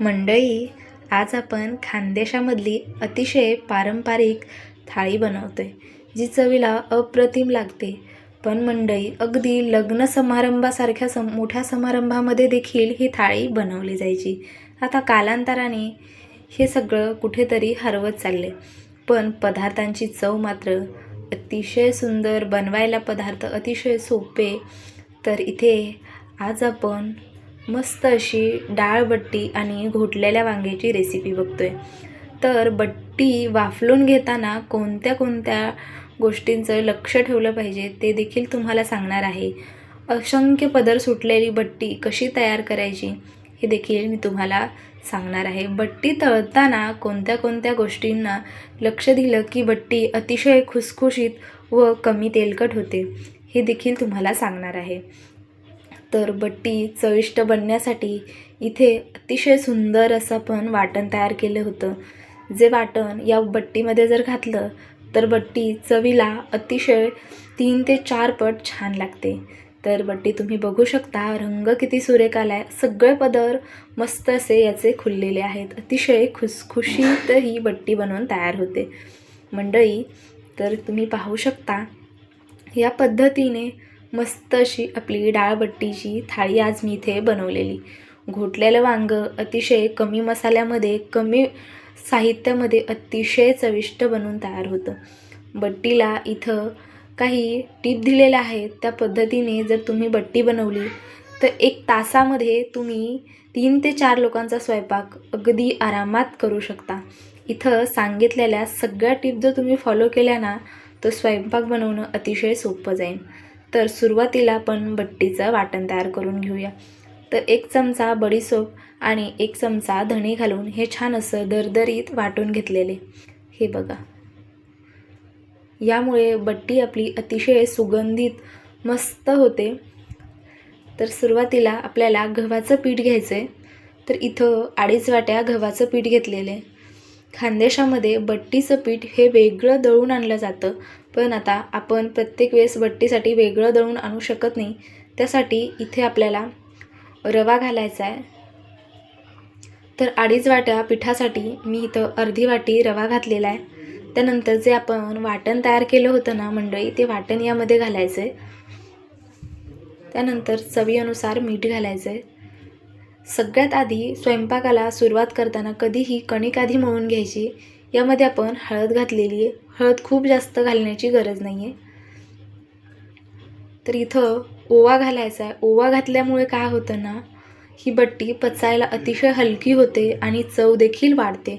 मंडळी आज आपण खानदेशामधली अतिशय पारंपरिक थाळी बनवतोय जी चवीला अप्रतिम लागते. पण मंडळी अगदी लग्न समारंभासारख्या सम मोठ्या समारंभामध्ये देखील ही थाळी बनवली जायची. आता कालांतराने हे सगळं कुठेतरी हरवत चालले पण पदार्थांची चव मात्र अतिशय सुंदर बनवायला पदार्थ अतिशय सोपे. तर इथे आज आपण मस्त अशी डाळ बट्टी आणि घोटलेल्या वांग्याची रेसिपी बघतोय. तर बट्टी वाफलून घेताना कोणत्या कोणत्या गोष्टींचं लक्ष ठेवलं पाहिजे ते देखील तुम्हाला सांगणार आहे. असंख्य पदर सुटलेली बट्टी कशी तयार करायची हे देखील मी तुम्हाला सांगणार आहे. बट्टी तळताना कोणत्या कोणत्या गोष्टींना लक्ष दिलं की बट्टी अतिशय खुसखुशीत व कमी तेलकट होते हे देखील तुम्हाला सांगणार आहे. तर बट्टी चविष्ट बनण्यासाठी इथे अतिशय सुंदर असं पण वाटण तयार केलं होतं. जे वाटण या बट्टीमध्ये जर घातलं तर बट्टी चवीला अतिशय तीन ते चार पट छान लागते. तर बट्टी तुम्ही बघू शकता रंग किती सुरेख आला आहे सगळे पदर मस्त असे याचे खुललेले आहेत. अतिशय खुसखुशीत ही बट्टी बनवून तयार होते. मंडळी तर तुम्ही पाहू शकता या पद्धतीने मस्त अशी आपली डाळबट्टीची थाळी आज मी इथे बनवलेली. घोटलेलं वांगं अतिशय कमी मसाल्यामध्ये कमी साहित्यामध्ये अतिशय चविष्ट बनवून तयार होतं. बट्टीला इथं काही टीप दिलेल्या आहेत. त्या पद्धतीने जर तुम्ही बट्टी बनवली तर एक तासामध्ये तुम्ही तीन ते चार लोकांचा स्वयंपाक अगदी आरामात करू शकता. इथं सांगितलेल्या सगळ्या टीप जर तुम्ही फॉलो केल्या ना तर स्वयंपाक बनवणं अतिशय सोपं जाईल. तर सुरुवातीला आपण बट्टीचं वाटण तयार करून घेऊया. तर एक चमचा बडीसोप आणि एक चमचा धणे घालून हे छान असं दरदरीत वाटून घेतलेले. हे बघा. यामुळे बट्टी आपली अतिशय सुगंधित मस्त होते. तर सुरुवातीला आपल्याला गव्हाचं पीठ घ्यायचं आहे तर इथं अडीच वाट्या गव्हाचं पीठ घेतलेलं. आहे खानदेशामध्ये बट्टीचं पीठ हे वेगळं दळून आणलं जातं. पण आता आपण प्रत्येक वेळेस बट्टीसाठी वेगळं दळून आणू शकत नाही. त्यासाठी इथे आपल्याला रवा घालायचा आहे. तर अडीच वाट्या पिठासाठी मी इथं अर्धी वाटी रवा घातलेला आहे. त्यानंतर जे आपण वाटण तयार केलं होतं ना मंडळी ते वाटण यामध्ये घालायचं आहे त्यानंतर चवीनुसार मीठ घालायचं आहे सगळ्यात आधी स्वयंपाकाला सुरुवात करताना कधीही कणिक आधी मळून घ्यायची. यामध्ये आपण हळद घातलेली आहे. हळद खूप जास्त घालण्याची गरज नाही आहे तर इथं ओवा घालायचा आहे. ओवा घातल्यामुळे काय होतं ना ही बट्टी पचायला अतिशय हलकी होते आणि चव देखील वाढते.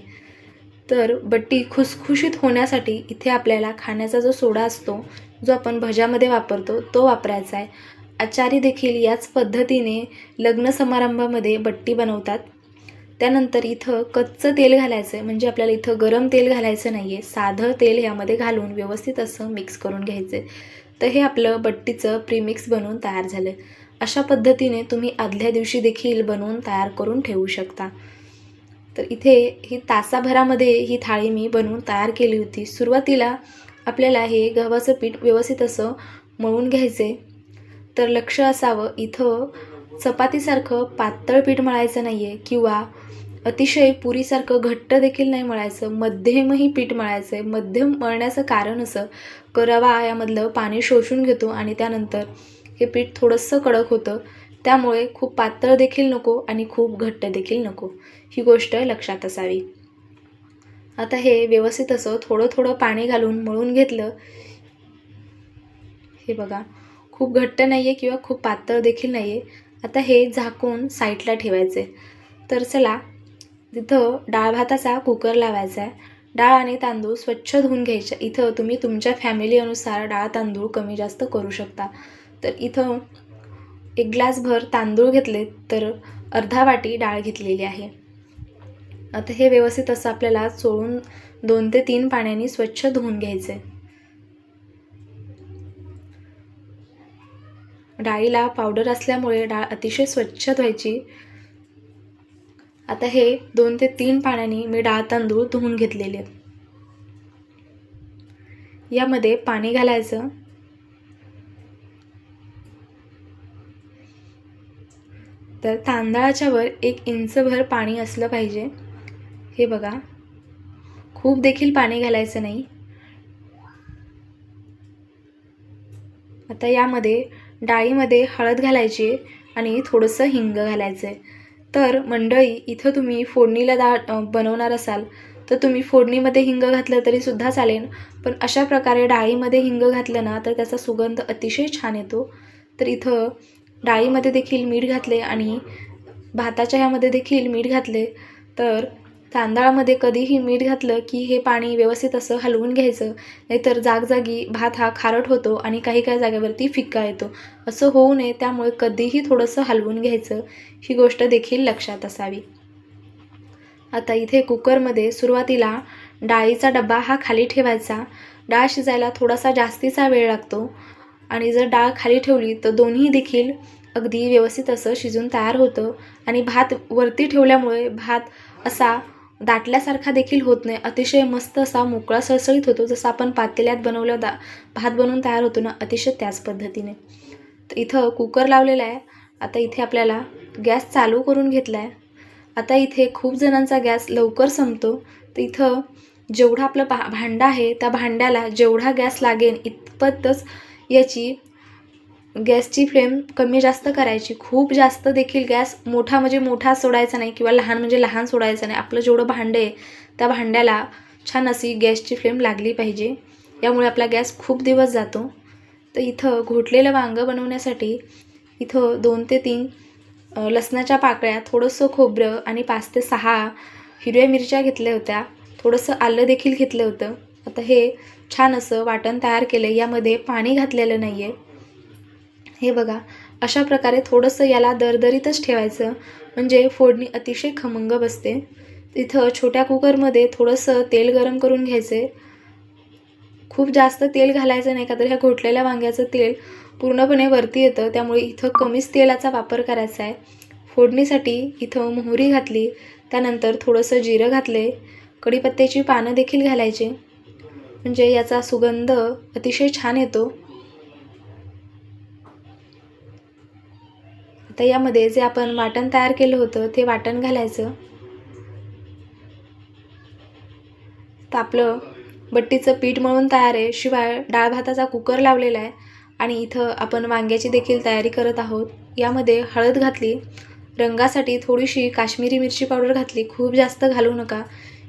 तर बट्टी खुसखुशीत होण्यासाठी इथे आपल्याला खाण्याचा जो सोडा असतो जो आपण भज्यामध्ये वापरतो तो वापरायचा आहे. आचारी देखील याच पद्धतीने लग्न समारंभामध्ये बट्टी बनवतात. त्यानंतर इथं कच्चं तेल घालायचं आहे म्हणजे आपल्याला इथं गरम तेल घालायचं नाही आहे साधं तेल ह्यामध्ये घालून व्यवस्थित असं मिक्स करून घ्यायचं आहे तर हे आपलं बट्टीचं प्रीमिक्स बनवून तयार झालं आहे अशा पद्धतीने तुम्ही आदल्या दिवशी देखील बनवून तयार करून ठेवू शकता. तर इथे ही तासाभरामध्ये ही थाळी मी बनवून तयार केली होती. सुरुवातीला आपल्याला हे गव्हाचं पीठ व्यवस्थित असं मळून घ्यायचे तर लक्ष असावं इथं चपातीसारखं पातळ पीठ मळायचं नाही आहे किंवा अतिशय पुरीसारखं घट्ट देखील नाही मळायचं मध्यमही पीठ मळायचं आहे. मध्यम मळण्याचं कारण असं करावा यामधलं पाणी शोषून घेतो आणि त्यानंतर हे पीठ थोडंसं कडक होतं. त्यामुळे खूप पातळ देखील नको आणि खूप घट्ट देखील नको. ही गोष्ट लक्षात असावी. आता हे व्यवस्थित असं थोडं थोडं पाणी घालून मळून घेतलं. हे बघा खूप घट्ट नाही आहे किंवा खूप पातळ देखील नाही आहे आता हे झाकून साईडला ठेवायचे तर चला तिथं डाळ भाताचा कुकर लावायचा आहे डाळ आणि तांदूळ स्वच्छ धुवून घ्यायचे. इथं तुम्ही तुमच्या फॅमिलीनुसार डाळ तांदूळ कमी जास्त करू शकता. तर इथं एक ग्लासभर तांदूळ घेतले तर अर्धा वाटी डाळ घेतलेली आहे. आता हे व्यवस्थित असं आपल्याला चोळून दोन ते तीन पाण्याने स्वच्छ धुवून घ्यायचे डाळीला पावडर असल्यामुळे डाळ अतिशय स्वच्छ धुवायची. आता हे दोन ते तीन पाण्याने मी डाळ तांदूळ धुवून घेतलेले. आहेत यामध्ये पाणी घालायचं. तर तांदळाच्या वर एक इंचभर पाणी असलं पाहिजे. हे बघा. खूप देखील पाणी घालायचं नाही. आता यामध्ये डाळीमध्ये हळद घालायची आणि थोडंसं हिंग घालायचं आहे तर मंडळी इथं तुम्ही फोडणीला डाळ बनवणार असाल तर तुम्ही फोडणीमध्ये हिंग घातलं तरीसुद्धा चालेल. पण अशा प्रकारे डाळीमध्ये हिंग घातलं ना तर त्याचा सुगंध अतिशय छान येतो. तर इथं डाळीमध्ये देखील मीठ घातले आणि भाताच्या ह्यामध्ये देखील मीठ घातले. तर तांदळामध्ये कधीही मीठ घातलं की हे पाणी व्यवस्थित असं हलवून घ्यायचं. नाहीतर जागजागी भात हा खारट होतो आणि काही काही जागेवरती फिक्का येतो. असं होऊ नये त्यामुळे कधीही थोडंसं हलवून घ्यायचं. ही गोष्ट देखील लक्षात असावी. आता इथे कुकरमध्ये सुरुवातीला डाळीचा डबा हा खाली ठेवायचा. डाळ शिजायला थोडासा जास्तीचा वेळ लागतो आणि जर डाळ खाली ठेवली तर दोन्ही देखील अगदी व्यवस्थित असं शिजून तयार होतं आणि भात वरती ठेवल्यामुळे भात असा दाटल्यासारखा देखील होत नाही. अतिशय मस्त असा मोकळा सळसळीत होतो. जसं आपण पातेल्यात बनवलं दा भात बनवून तयार होतो ना अतिशय त्याच पद्धतीने. तर इथं कुकर लावलेला आहे. आता इथे आपल्याला गॅस चालू करून घेतला आहे आता इथे खूप जणांचा गॅस लवकर संपतो. तर इथं जेवढा आपलं भा भांडं आहे त्या भांड्याला जेवढा गॅस लागेल इतपतच याची गॅसची फ्लेम कमी जास्त करायची खूप जास्त देखील गॅस मोठा म्हणजे मोठा सोडायचा नाही किंवा लहान म्हणजे लहान सोडायचा नाही. आपलं जेवढं भांडं आहे त्या भांड्याला छान अशी गॅसची फ्लेम लागली पाहिजे. यामुळे आपला गॅस खूप दिवस जातो. तर इथं घोटलेलं वांगं बनवण्यासाठी इथं दोन ते तीन लसणाच्या पाकळ्या थोडंसं खोबरं आणि पाच ते सहा हिरव्या मिरच्या घेतल्या होत्या. थोडंसं आलं देखील घेतलं होतं. आता हे छान असं वाटण तयार केलं यामध्ये पाणी घातलेलं नाही आहे हे बघा अशा प्रकारे थोडंसं याला दरदरीतच ठेवायचं. म्हणजे फोडणी अतिशय खमंग बसते. इथं छोट्या कुकरमध्ये थोडंसं तेल गरम करून घ्यायचं. खूप जास्त तेल घालायचं नाही का तर ह्या घोटलेल्या वांग्याचं तेल पूर्णपणे वरती येतं. त्यामुळे इथं कमीच तेलाचा वापर करायचा आहे. फोडणीसाठी इथं मोहरी घातली त्यानंतर थोडंसं जिरं घातले कढीपत्त्याची पानं देखील घालायची. म्हणजे याचा सुगंध अतिशय छान येतो. तर यामध्ये जे आपण वाटण तयार केलं होतं ते वाटण घालायचं. तर आपलं बट्टीचं पीठ मळून तयार आहे. शिवाय डाळ भाताचा कुकर लावलेला आहे आणि इथं आपण वांग्याची देखील तयारी करत आहोत. यामध्ये हळद घातली. रंगासाठी थोडीशी काश्मीरी मिरची पावडर घातली. खूप जास्त घालू नका.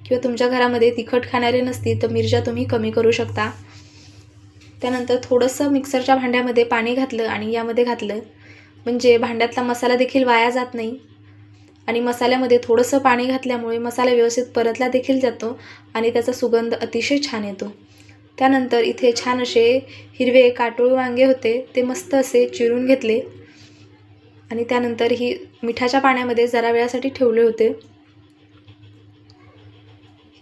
किंवा तुमच्या घरामध्ये तिखट खाणारे नसतील तर मिरच्या तुम्ही कमी करू शकता. त्यानंतर थोडंसं मिक्सरच्या भांड्यामध्ये पाणी घातलं आणि यामध्ये घातलं. म्हणजे भांड्यातला मसाला देखील वाया जात नाही. आणि मसाल्यामध्ये थोडंसं पाणी घातल्यामुळे मसाला व्यवस्थित परतला देखील जातो आणि त्याचा सुगंध अतिशय छान येतो. त्यानंतर इथे छान असे हिरवे काटोळ वांगे होते ते मस्त असे चिरून घेतले. आणि त्यानंतर ही मिठाच्या पाण्यामध्ये जरा वेळासाठी ठेवले होते.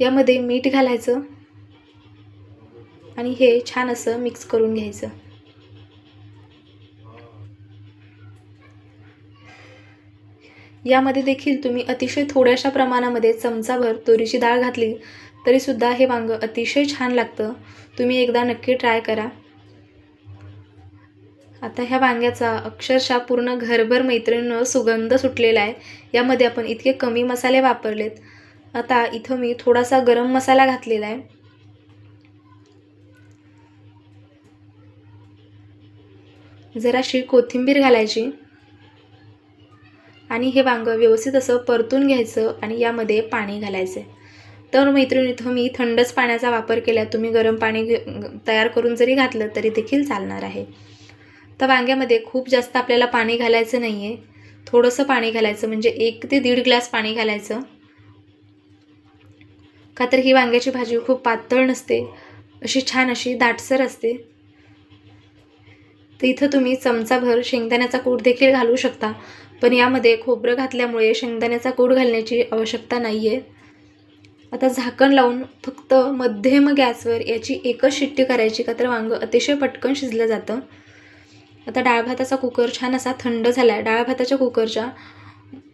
यामध्ये मीठ घालायचं आणि हे छान असं मिक्स करून घ्यायचं. यामध्ये देखील तुम्ही अतिशय थोड्याशा प्रमाणामध्ये चमचाभर तुरीची डाळ घातली तरीसुद्धा हे वांगं अतिशय छान लागतं. तुम्ही एकदा नक्की ट्राय करा. आता ह्या वांग्याचा अक्षरशः पूर्ण घरभर मैत्रिणीनं सुगंध सुटलेला आहे. यामध्ये आपण इतके कमी मसाले वापरलेत. आता इथं मी थोडासा गरम मसाला घातलेला आहे. जराशी कोथिंबीर घालायची. आणि हे वांगं व्यवस्थित असं परतून घ्यायचं आणि यामध्ये पाणी घालायचं. तर मैत्रिणी तुम्ही मी थंडच पाण्याचा वापर केला तुम्ही गरम पाणी तयार करून जरी घातलं तरी देखील चालणार आहे. तर वांग्यामध्ये खूप जास्त आपल्याला पाणी घालायचं नाही आहे थोडंसं पाणी घालायचं म्हणजे एक ते दीड ग्लास पाणी घालायचं. का तर ही वांग्याची भाजी खूप पातळ नसते अशी छान अशी दाटसर असते. तर इथं तुम्ही चमचाभर शेंगदाण्याचा कूट देखील घालू शकता. पण यामध्ये खोबरं घातल्यामुळे शेंगदाण्याचा कूड घालण्याची आवश्यकता नाही आहे आता झाकण लावून फक्त मध्यम गॅसवर याची एकच शिट्टी करायची का तर वांगं अतिशय पटकन शिजलं जातं. आता डाळ भाताचा कुकर छान असा थंड झाला आहे डाळ भाताच्या कुकरच्या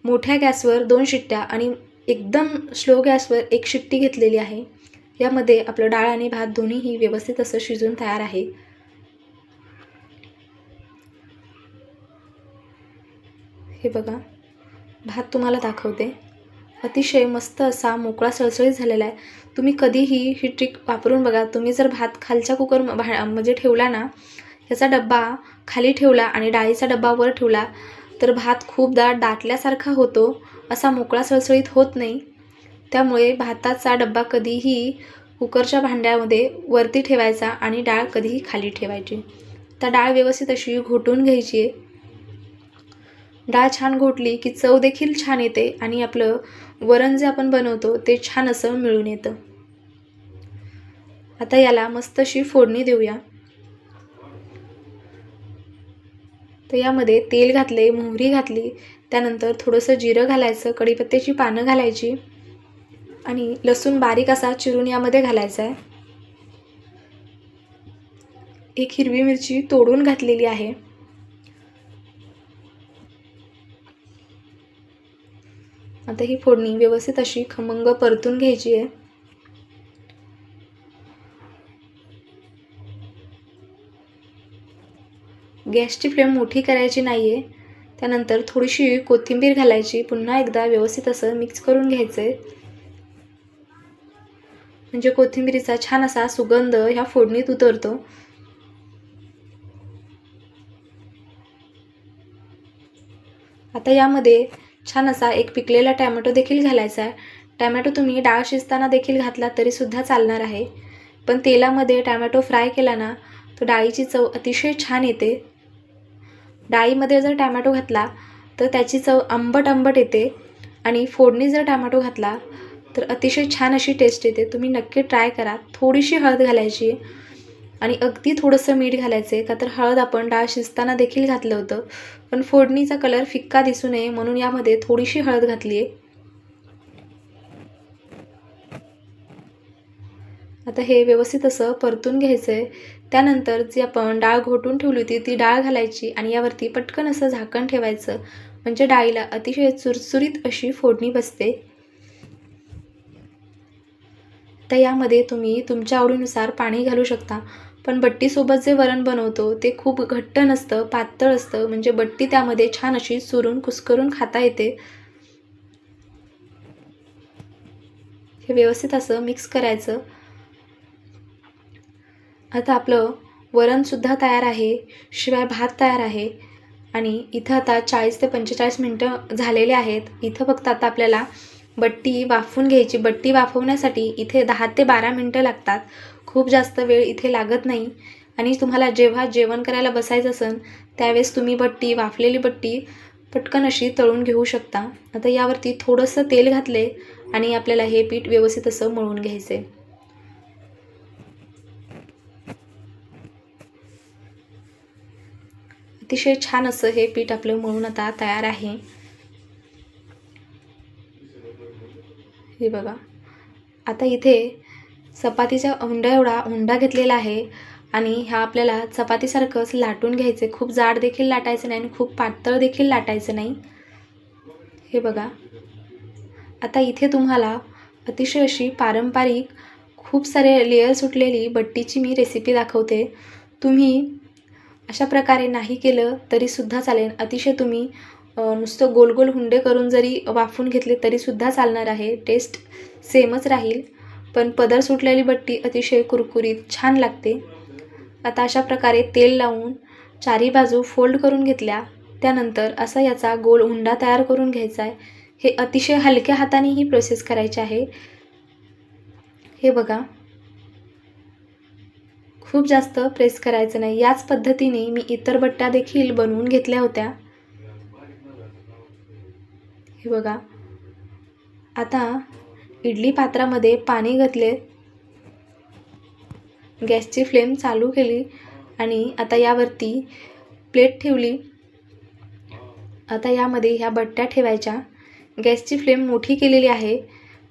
मोठ्या गॅसवर दोन शिट्ट्या आणि एकदम स्लो गॅसवर एक शिट्टी घेतलेली आहे. यामध्ये आपलं डाळ आणि भात दोन्हीही व्यवस्थित असं शिजून तयार आहे. हे बघा भात तुम्हाला दाखवते. अतिशय मस्त असा मोकळा सळसळीत झालेला आहे. तुम्ही कधीही ही ट्रिक वापरून बघा. तुम्ही जर भात खालच्या कुकर भा म्हणजे ठेवला ना ह्याचा डब्बा खाली ठेवला आणि डाळीचा डब्बा वर ठेवला तर भात खूपदा दाटल्यासारखा होतो असा मोकळा सळसळीत होत नाही. त्यामुळे भाताचा डब्बा कधीही कुकरच्या भांड्यामध्ये वरती ठेवायचा आणि डाळ कधीही खाली ठेवायची. तर डाळ व्यवस्थित अशी घोटून घ्यायची आहे. डाळ छान घोटली की चव देखील छान येते आणि आपलं वरण जे आपण बनवतो ते छान असं मिळून येतं. आता याला मस्त अशी फोडणी देऊया. तर यामध्ये तेल घातले मोहरी घातली त्यानंतर थोडंसं जिरं घालायचं कढीपत्त्याची पानं घालायची आणि लसूण बारीक असा चिरून यामध्ये घालायचा आहे. एक हिरवी मिरची तोडून घातलेली आहे. आता ही फोडणी व्यवस्थित अशी खमंग परतून घ्यायची आहे. गॅसची फ्लेम मोठी करायची नाही आहे त्यानंतर थोडीशी कोथिंबीर घालायची. पुन्हा एकदा व्यवस्थित असं मिक्स करून घ्यायचं आहे म्हणजे कोथिंबीरीचा छान असा सुगंध ह्या फोडणीत उतरतो. आता यामध्ये छान असा एक पिकलेला टॅमॅटो देखील घालायचा आहे. टॅमॅटो तुम्ही डाळ शिजताना देखील घातला तरीसुद्धा चालणार आहे. पण तेलामध्ये टॅमॅटो फ्राय केला ना तर डाळीची चव अतिशय छान येते. डाळीमध्ये जर टॅमॅटो घातला तर त्याची चव आंबट आंबट येते. आणि फोडणी जर टॅमॅटो घातला तर अतिशय छान अशी टेस्ट येते. तुम्ही नक्की ट्राय करा. थोडीशी हळद घालायची. आणि अगदी थोडंसं मीठ घालायचं आहे का तर हळद आपण डाळ शिजताना देखील घातलं होतं. पण फोडणीचा कलर फिक्का दिसू नये म्हणून यामध्ये थोडीशी हळद घातली आहे आता हे व्यवस्थित असं परतून घ्यायचं आहे त्यानंतर जी आपण डाळ घोटून ठेवली होती ती डाळ घालायची आणि यावरती पटकन असं झाकण ठेवायचं. म्हणजे डाळीला अतिशय चुरचुरीत अशी फोडणी बसते. तर यामध्ये तुम्ही तुमच्या आवडीनुसार पाणी घालू शकता. पण बट्टीसोबत जे वरण बनवतो ते खूप घट्ट नसतं पातळ असतं. म्हणजे बट्टी त्यामध्ये छान अशी चुरून कुस्करून खाता येते. हे व्यवस्थित असं मिक्स करायचं. आता आपलं वरणसुद्धा तयार आहे. शिवाय भात तयार आहे. आणि इथं आता चाळीस ते पंचेचाळीस मिनटं झालेले आहेत. इथं फक्त आता आपल्याला बट्टी वाफवून घ्यायची. बट्टी वाफवण्यासाठी इथे दहा ते बारा मिनटं लागतात. खूप जास्त वेळ इथे लागत नाही. आणि तुम्हाला जेव्हा जेवण करायला बसायचं असेल त्यावेळेस तुम्ही बट्टी वाफलेली बट्टी पटकन अशी तळून घेऊ शकता. आता यावरती थोडंसं तेल घातले आणि आपल्याला हे पीठ व्यवस्थित असं मळून घ्यायचं आहे अतिशय छान असं हे पीठ आपलं मळून आता तयार आहे. हे बघा. आता इथे चपातीचा हुंडा एवढा हुंडा घेतलेला आहे आणि ह्या आपल्याला चपातीसारखंच लाटून घ्यायचे. खूप जाड देखील लाटायचं नाही आणि खूप पातळ देखील लाटायचं नाही. हे बघा. आता इथे तुम्हाला अतिशय अशी पारंपरिक खूप सारे लेयर सुटलेली बट्टीची मी रेसिपी दाखवते. तुम्ही अशा प्रकारे नाही केलं तरीसुद्धा चालेल. अतिशय तुम्ही नुसतं गोल गोल हुंडे करून जरी वाफून घेतले तरीसुद्धा चालणार आहे. टेस्ट सेमच राहील. पण पदर सुटलेली बट्टी अतिशय कुरकुरीत छान लागते. आता अशा प्रकारे तेल लावून चारी बाजू फोल्ड करून घेतल्या. त्यानंतर असा याचा गोल हुंडा तयार करून घ्यायचा आहे हे अतिशय हलक्या हाताने ही प्रोसेस करायची आहे. हे बघा. खूप जास्त प्रेस करायचं नाही. याच पद्धतीने मी इतर बट्ट्या देखील बनवून घेतल्या होत्या. हे बघा. आता इडली पात्रामध्ये पाणी घातले. गॅसची फ्लेम चालू केली आणि आता यावरती प्लेट ठेवली. आता यामध्ये ह्या बट्ट्या ठेवायच्या. गॅसची फ्लेम मोठी केलेली आहे.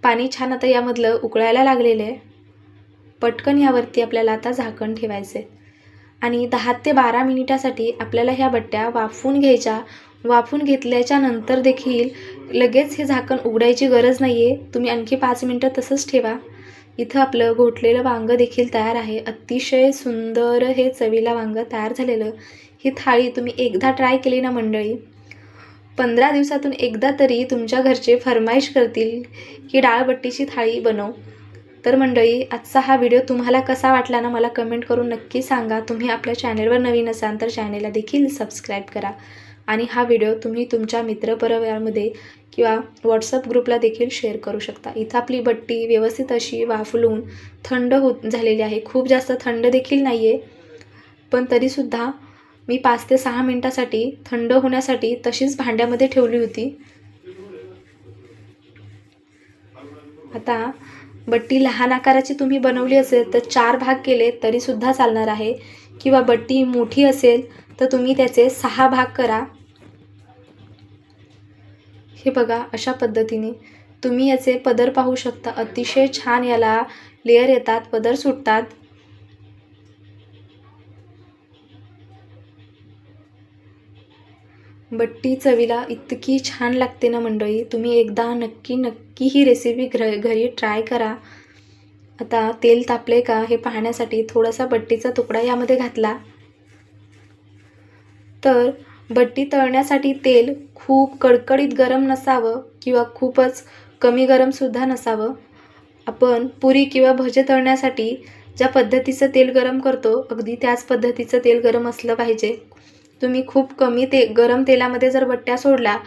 पाणी छान आता यामधलं उकळायला लागलेलं आहे. पटकन यावरती आपल्याला आता झाकण ठेवायचे आणि दहा ते बारा मिनिटासाठी आपल्याला ह्या बट्ट्या वाफून घ्यायच्या. वाफून घेतल्याच्या नंतर देखील लगेच हे झाकण उघडायची गरज नाही आहे तुम्ही आणखी पाच मिनटं तसंच ठेवा. इथं आपलं घोटलेलं वांगं देखील तयार आहे. अतिशय सुंदर हे चवीला वांगं तयार झालेलं. ही थाळी तुम्ही एकदा ट्राय केली ना मंडळी? पंधरा दिवसातून एकदा तरी तुमच्या घरचे फरमाईश करतील की डाळबट्टीची थाळी बनव. तर मंडळी आजचा हा व्हिडिओ तुम्हाला कसा वाटला ना मला कमेंट करून नक्की सांगा. तुम्ही आपल्या चॅनेलवर नवीन असाल तर चॅनेलला देखील सबस्क्राईब करा. आणि हा व्हिडिओ तुम्ही तुमच्या मित्रपरिवारामध्ये किंवा व्हॉट्सअप ग्रुपला देखील शेअर करू शकता. इथं आपली बट्टी व्यवस्थित अशी वाफलून थंड होत झालेली आहे. खूप जास्त थंड देखील नाही आहे पण तरीसुद्धा मी पाच ते सहा मिनटासाठी थंड होण्यासाठी तशीच भांड्यामध्ये ठेवली होती. आता बट्टी लहान आकाराची तुम्ही बनवली असेल तर चार भाग केले तरीसुद्धा चालणार आहे. किंवा बट्टी मोठी असेल तर तुम्ही त्याचे सहा भाग करा. हे बघा अशा पद्धतीने तुम्ही याचे पदर पाहू शकता. अतिशय छान याला लेअर येतात पदर सुटतात. बट्टी चवीला इतकी छान लागते ना मंडळी. तुम्ही एकदा नक्की नक्की ही रेसिपी घर घरी ट्राय करा. आता तेल तापले का हे पाहण्यासाठी थोडासा बट्टीचा तुकडा यामध्ये घातला. तर बट्टी तळण्यासाठी तेल खूप कडकडीत गरम नसावं किंवा खूपच कमी गरमसुद्धा नसावं. आपण पुरी किंवा भजे तळण्यासाठी ज्या पद्धतीचं तेल गरम करतो अगदी त्याच पद्धतीचं तेल गरम असलं पाहिजे. तुम्ही खूप कमी ते गरम तेलामध्ये जर बट्ट्या सोडल्या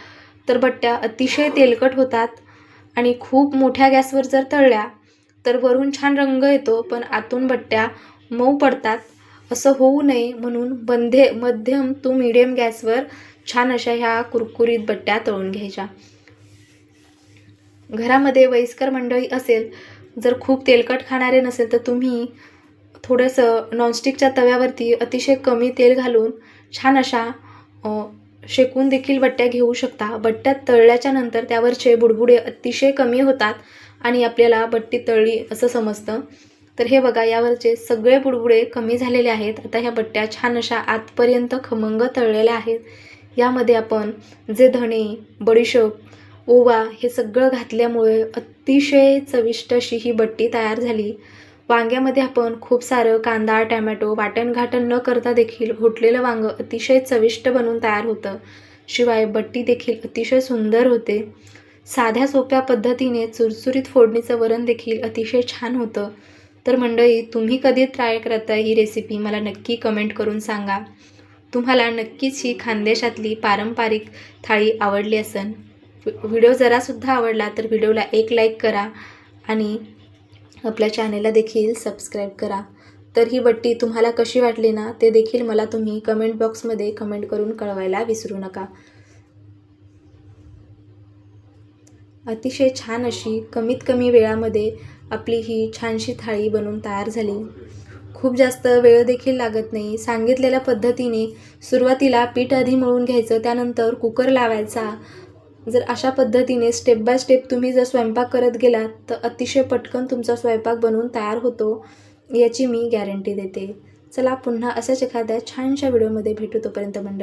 तर बट्ट्या अतिशय तेलकट होतात आणि खूप मोठ्या गॅसवर जर तळल्या तर वरून छान रंग येतो पण आतून बट्ट्या मऊ पडतात. असं होऊ नये म्हणून बंधे मध्यम टू मिडियम गॅसवर छान अशा ह्या कुरकुरीत बट्ट्या तळून घ्यायच्या. घरामध्ये वयस्कर मंडळी असेल जर खूप तेलकट खाणारे नसेल तर तुम्ही थोडंसं नॉनस्टिकच्या तव्यावरती अतिशय कमी तेल घालून छान अशा शेकून देखील बट्ट्या घेऊ शकता. बट्ट्या तळल्याच्या नंतर त्यावरचे बुडबुडे अतिशय कमी होतात. आणि आपल्याला बट्टी तळली असं समजतं. तर हे बघा यावरचे सगळे बुडबुडे कमी झालेले आहेत. आता ह्या बट्ट्या छान अशा आतपर्यंत खमंग तळलेल्या आहेत. यामध्ये आपण जे धणे बडीशोप ओवा हे सगळं घातल्यामुळे अतिशय चविष्ट अशी ही बट्टी तयार झाली. वांग्यामध्ये आपण खूप सारं कांदा टॅमॅटो वाटण घाटण न करता देखील घोटलेलं वांगं अतिशय चविष्ट बनून तयार होतं. शिवाय बट्टी देखील अतिशय सुंदर होते. साध्या सोप्या पद्धतीने चुरचुरीत फोडणीचं वरण देखील अतिशय छान होतं. तर मंडळी तुम्ही कधी ट्राय करता ही रेसिपी मला नक्की कमेंट करून सांगा. तुम्हाला नक्कीच ही खानदेशातली पारंपरिक थाळी आवडली असेल व्हिडिओ जरासुद्धा आवडला तर व्हिडिओला एक लाईक करा आणि आपल्या चॅनेलला देखील सबस्क्राईब करा. तर ही बट्टी तुम्हाला कशी वाटली ना ते देखील मला तुम्ही कमेंट बॉक्समध्ये कमेंट करून कळवायला विसरू नका. अतिशय छान अशी कमीत कमी वेळामध्ये आपली ही छानशी थाळी बनवून तयार झाली. खूप जास्त वेळ देखील लागत नाही. सांगितलेल्या पद्धतीने सुरुवातीला पीठ आधी मळून घ्यायचं त्यानंतर कुकर लावायचा. जर अशा पद्धतीने स्टेप बाय स्टेप तुम्ही जर स्वयंपाक करत गेलात तर अतिशय पटकन तुमचा स्वयंपाक बनवून तयार होतो याची मी गॅरंटी देते. चला पुन्हा अशाच एखाद्या छानशा व्हिडिओमध्ये भेटू तोपर्यंत मंडळ.